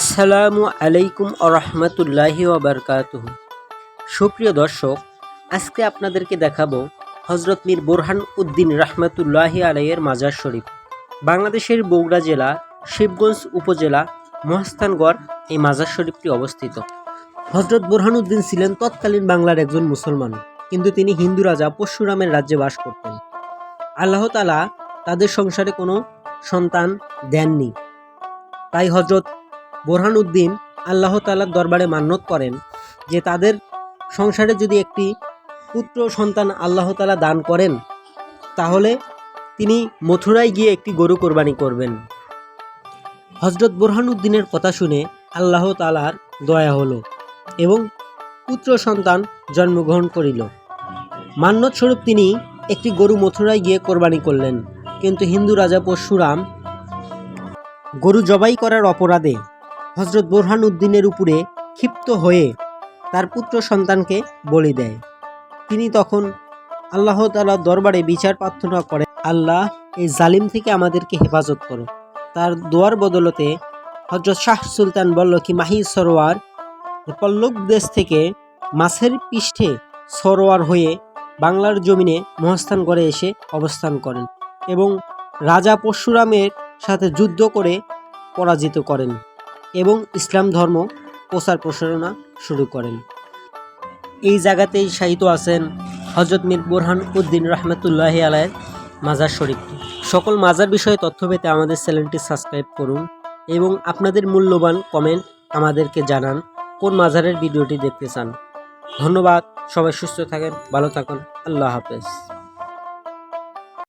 আসসালামু আলাইকুম আরহামতুল্লাহি ওবরকাতুহ সুপ্রিয় দর্শক, আজকে আপনাদেরকে দেখাবো হজরত মীর বোরহান উদ্দিন রহমতুল্লাহি আলাইয়ের মাজার শরীফ। বাংলাদেশের বগুড়া জেলা, শিবগঞ্জ উপজেলা, মহাস্থানগড় এই মাজার শরীফটি অবস্থিত। হজরত বোরহানুদ্দিন ছিলেন তৎকালীন বাংলার একজন মুসলমান, কিন্তু তিনি হিন্দু রাজা পরশুরামের রাজ্যে বাস করতেন। আল্লাহ তালা তাদের সংসারে কোনো সন্তান দেননি। তাই হজরত বোরহানুদ্দিন আল্লাহ তালার দরবারে মান্যত করেন যে তাদের সংসারে যদি একটি পুত্র সন্তান আল্লাহ তালা দান করেন, তাহলে তিনি মথুরায় গিয়ে একটি গরু কোরবানি করবেন। হজরত বোরহানুদ্দিনের কথা শুনে আল্লাহ তালার দয়া হলো এবং পুত্র সন্তান জন্মগ্রহণ করিল। মান্যত স্বরূপ তিনি একটি গরু মথুরায় গিয়ে কোরবানি করলেন, কিন্তু হিন্দু রাজা পরশুরাম গরু জবাই করার অপরাধে হজরত বোরহান উদ্দিনের উপরে ক্ষিপ্ত হয়ে তার পুত্র সন্তানকে বলি দেয়। তিনি তখন আল্লাহ তালার দরবারে বিচার প্রার্থনা করে আল্লাহ, এই জালিম থেকে আমাদেরকে হেফাজত করো। তার দোয়ার বদলতে হজরত শাহ সুলতান বলল, কি মাহি সরোয়ার? পল্লব দেশ থেকে মাছের পৃষ্ঠে সরোয়ার হয়ে বাংলার জমিনে মহাস্থান করে এসে অবস্থান করেন এবং রাজা পরশুরামের সাথে যুদ্ধ করে পরাজিত করেন। এবং ইসলাম ধর্ম প্রচার প্রসারণা শুরু করেন। এই জায়গাতেই শায়িত আছেন হজরত মীর বোরহান উদ্দিন রহমতুল্লাহ আলায়ের মাজার শরীফটি সকল মাজার বিষয়ে তথ্য পেতে আমাদের চ্যানেলটি সাবস্ক্রাইব করুন এবং আপনাদের মূল্যবান কমেন্ট আমাদেরকে জানান কোন মাজারের ভিডিওটি দেখতে চান। ধন্যবাদ, সবাই সুস্থ থাকেন, ভালো থাকুন, আল্লাহ হাফেজ।